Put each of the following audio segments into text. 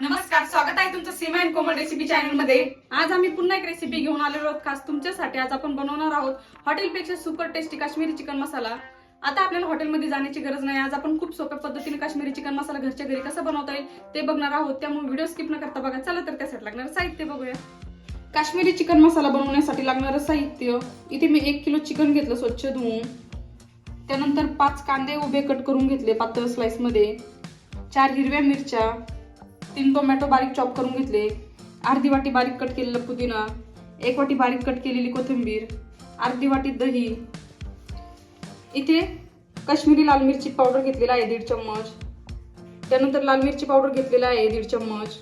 नमस्कार स्वागत आहे तुमचं सीमा अँड कोमल रेसिपी चॅनलमध्ये आज आम्ही पुन्हा एक रेसिपी घेऊन आलेलो आहोत खास तुमच्यासाठी. आज आपण बनवणार आहोत हॉटेलपेक्षा super tasty Kashmiri chicken masala. आता आपल्याला हॉटेलमध्ये जाण्याची गरज नाही. आज आपण खूप सोप्या पद्धतीने काश्मीरी चिकन मसाला घरच्या घरी कसा बनवता येईल ते बघणार आहोत. त्यामुळे व्हिडिओ स्किप न करता बघा. चला तर त्यासाठी लागणार साहित्य बघूया. काश्मीरी चिकन मसाला बनवण्यासाठी लागणारं साहित्य. इथे मी एक किलो चिकन घेतलं स्वच्छ धुवून. त्यानंतर पाच कांदे उभे कट करून घेतले पातळ स्लाइसमध्ये चार हिरव्या मिरच्या. तीन टोमॅटो बारीक चॉप करून घेतले. अर्धी वाटी बारीक कट केलेला पुदिना एक वाटी बारीक कट केलेली कोथिंबीर अर्धी वाटी दही. इथे काश्मीरी लाल मिरची पावडर घेतलेला आहे दीड चम्मच. त्यानंतर लाल मिरची पावडर घेतलेला आहे दीड चम्मच.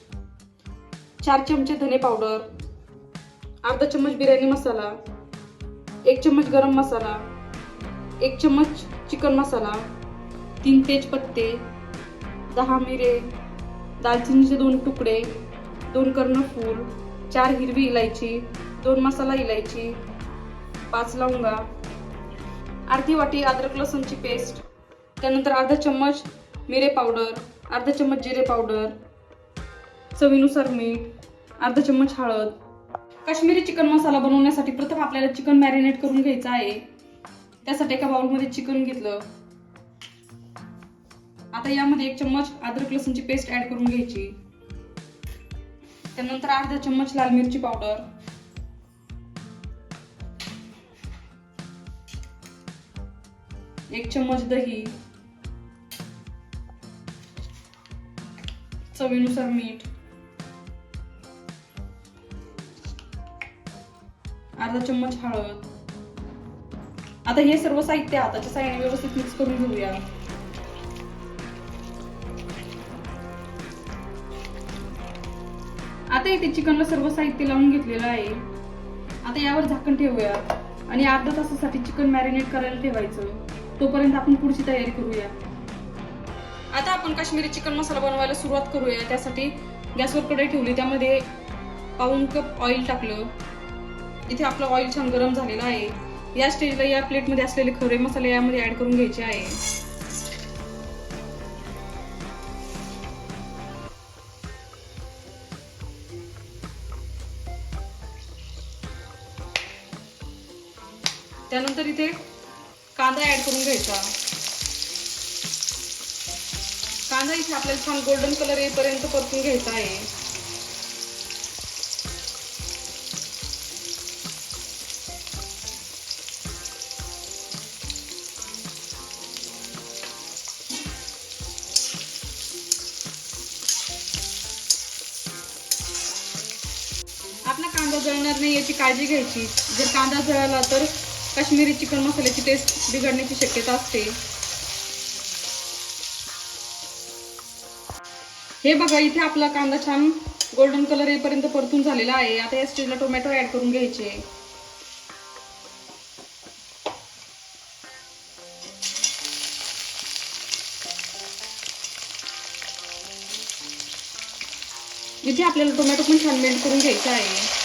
चार चमचे धने पावडर अर्धा चम्मच बिर्याणी मसाला एक चम्मच गरम मसाला एक चम्मच चिकन मसाला तीन तेजपत्ते दहा मिरे दालचिनीचे दोन तुकडे दोन कर्णफूल चार हिरवी इलायची दोन मसाला इलायची पाच लवंगा अर्धी वाटी अद्रक लसूणची पेस्ट त्यानंतर अर्धा चम्मच मिरे पावडर अर्धा चम्मच जिरे पावडर चवीनुसार मीठ अर्धा चम्मच हळद. काश्मीरी चिकन मसाला बनवण्यासाठी प्रथम आपल्याला चिकन मॅरिनेट करून घ्यायचं आहे. त्यासाठी एका बाउलमध्ये चिकन घेतलं. आता यामध्ये एक चम्मच अद्रक लसूणची पेस्ट ऍड करून घ्यायची. त्यानंतर अर्धा चम्मच लाल मिरची पावडर एक चम्मच दही. चवीनुसार मीठ. अर्धा चम्मच हळद. आता हे सर्व साहित्य हाताच्या साह्याने व्यवस्थित मिक्स करून घेऊया. आता इथे चिकनला सर्व साहित्य लावून घेतलेलं आहे. आता यावर झाकण ठेवूया आणि अर्धा तासासाठी चिकन मॅरिनेट करायला ठेवायचं. तोपर्यंत आपण पुढची तयारी करूया. आता आपण काश्मीरी चिकन मसाला बनवायला सुरुवात करूया. त्यासाठी गॅसवर कढई ठेवली. त्यामध्ये पाऊन कप ऑइल टाकलं. इथे आपलं ऑइल छान गरम झालेलं आहे. या स्टेजला या प्लेटमध्ये असलेले खरे मसाले यामध्ये ऍड करून घ्यायचे आहे. त्यानंतर इथे कांदा ऍड करून घ्यायचा. कांदा इथे आपल्याला छान गोल्डन कलर येईपर्यंत परतून घ्यायचा आहे. आपला कांदा जळणार नाही याची काळजी घ्यायची. जर कांदा जळाला तर काश्मीरी चिकन मसाल्याची टेस्ट बिघडण्याची शक्यता असते. हे बघा इथे आपला कांदा छान गोल्डन कलर येईपर्यंत परतून झालेला आहे. आता या स्टेजला टोमॅटो ऍड करून घ्यायचे. इथे आपल्याला टोमॅटो पण छान मेल्ट करून घ्यायचा आहे.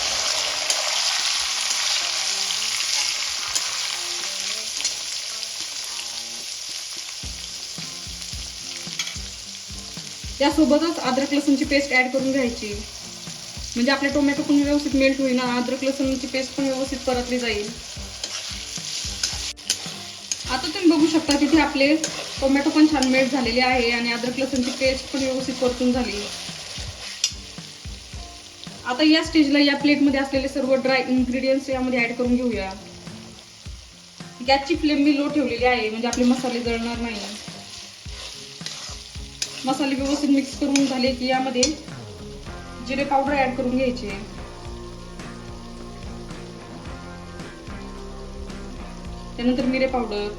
त्यासोबतच अद्रक लसूणची पेस्ट ऍड करून घ्यायची. म्हणजे आपले टोमॅटो पण व्यवस्थित मेल्ट होईल ना अद्रक लसूणची पेस्ट पण व्यवस्थित परतली जाईल. आता तुम्ही बघू शकता तिथे आपले टोमॅटो पण छान मेल्ट झालेले आहे आणि अद्रक लसूणची पेस्ट पण व्यवस्थित परतून झाली. आता या स्टेजला या प्लेटमध्ये असलेले सर्व ड्राय इन्ग्रेडियंट्स यामध्ये ऍड करून घेऊया. गॅसची फ्लेम मी लो ठेवलेली आहे म्हणजे आपले मसाले जळणार नाही. मसाले व्यवस्थित मिक्स करून झाले की यामध्ये जिरे पावडर ऍड करून घ्यायचे. त्यानंतर मिरे पावडर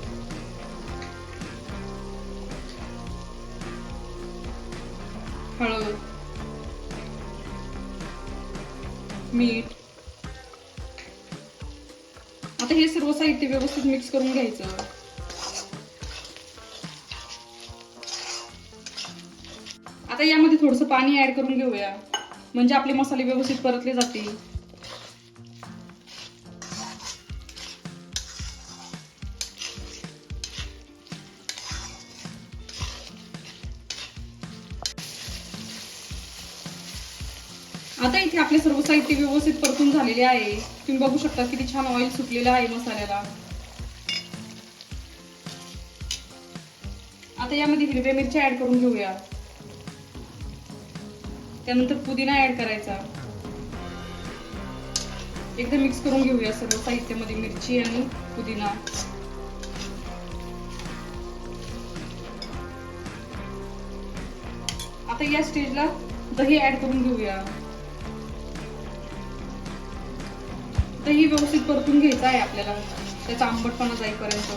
हळद. मीठ. आता हे सर्व साहित्य व्यवस्थित मिक्स करून घ्यायचं. आता यामध्ये थोडस पाणी ऍड करून घेऊया. म्हणजे आपले मसाले व्यवस्थित परतले जातील. आता इथे आपले सर्व साहित्य व्यवस्थित परतून झालेले आहे. तुम्ही बघू शकता किती छान ऑइल सुटलेलं आहे मसाल्याला. आता यामध्ये हिरव्या मिरच्या ऍड करून घेऊया. त्यानंतर पुदिना ऍड करायचा. एकदा मिक्स करून घेऊया सर्व साहित्यामध्ये मिरची आणि पुदिना. आता या स्टेजला दही ऍड करून घेऊया. दही व्यवस्थित परतून घ्यायचं आहे आपल्याला. त्याचा आंबटपणा जाईपर्यंत.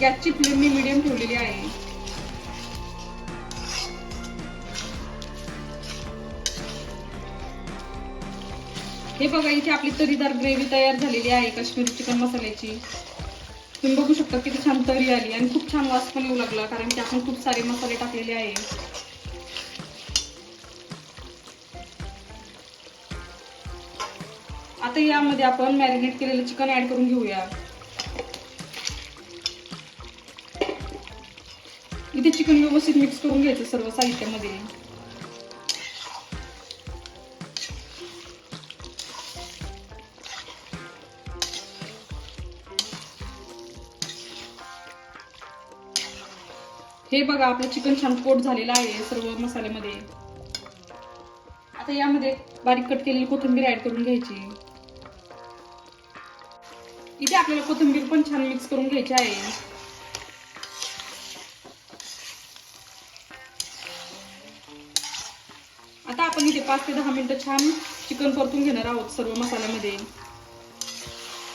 गॅसची फ्लेम मी मिडियम ठेवलेली आहे. हे बघा इथे आपली तरीदार ग्रेव्ही तयार झालेली आहे काश्मीरी चिकन मसाल्याची. तुम्ही बघू शकता किती छान तरी आली आणि खूप छान वास पण येऊ लागला कारण की आपण खूप सारे मसाले टाकलेले आहे. आता यामध्ये आपण मॅरिनेट केलेलं चिकन ऍड करून घेऊया. इथे चिकन व्यवस्थित मिक्स करून घ्यायचं सर्व साहित्यामध्ये. हे बघा आपलं चिकन छान कोट झालेलं आहे सर्व मसाल्यामध्ये. आता यामध्ये बारीक कट केलेली कोथिंबीर ऍड करून घ्यायची. इथे आपल्याला कोथिंबीर पण छान मिक्स करून घ्यायची आहे. आता आपण इथे पाच ते दहा मिनिटं छान चिकन परतून घेणार आहोत सर्व मसाल्यामध्ये.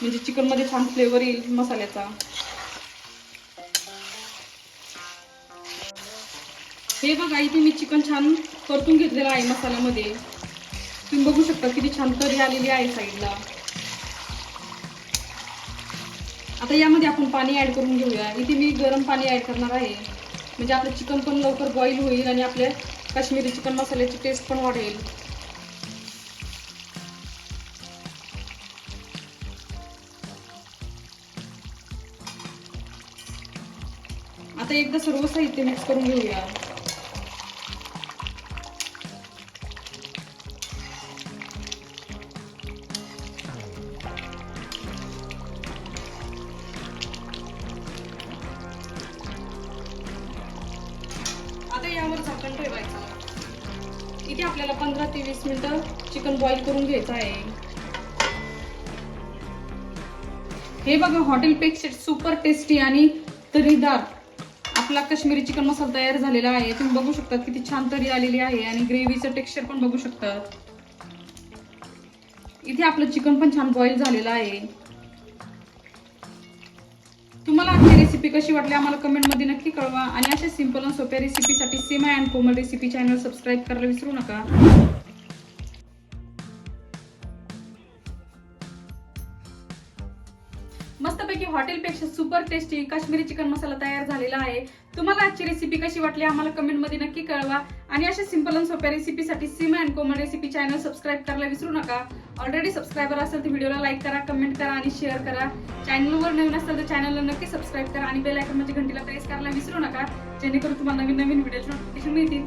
म्हणजे चिकनमध्ये छान फ्लेवर येईल मसाल्याचा. हे बघा इथे मी चिकन छान परतून घेतलेलं आहे मसाल्यामध्ये. तुम्ही बघू शकता किती छान तरी आलेली आहे साईडला. आता यामध्ये आपण पाणी ऍड करून घेऊया. इथे मी गरम पाणी ऍड करणार आहे. म्हणजे आपलं चिकन पण लवकर बॉईल होईल आणि आपल्या काश्मीरी चिकन मसाल्याची टेस्ट पण वाढेल. आता एकदा सर्व साहित्य मिक्स करून घेऊया. की आपल्याला पंधरा ते वीस मिनिटं चिकन बॉईल करून घ्यायचं आहे. हे बघा हॉटेलपेक्षा सुपर टेस्टी आणि तरीदार. आपला काश्मीरी चिकन मसाला तयार झालेला आहे. तुम्ही बघू शकता किती छान तरी आलेली आहे आणि ग्रेव्हीचं टेक्स्चर पण बघू शकता इथे आपलं चिकन पण छान बॉईल झालेलं आहे. तुम्हाला आजची रेसिपी कशी वाटली आम्हाला कमेंटमध्ये नक्की कळवा. आणि अशा सिंपल आणि सोप्या रेसिपीसाठी Seema and Komal recipe channel subscribe करायला विसरू नका. मस्तपैकी हॉटेलपेक्षा super tasty Kashmiri chicken masala तयार झालेला आहे. तुम्हाला आजची रेसिपी कशी वाटली आम्हाला कमेंटमध्ये नक्की कळवा. आणि अशा सिंपल आणि सोप्या रेसिपीसाठी Seema and Komal recipe channel subscribe करायला विसरू नका. ऑलरेडी सबस्क्रायबर असेल तर व्हिडिओला लाईक करा कमेंट करा आणि शेअर करा. चॅनलवर नवीन असेल तर चॅनलला नक्की सबस्क्राईब करा आणि बेल म्हणजे घंटीला प्रेस करायला विसरू नका. जेणेकरून तुम्हाला नवीन नवीन व्हिडिओचे नोटिफिकेशन मिळतील.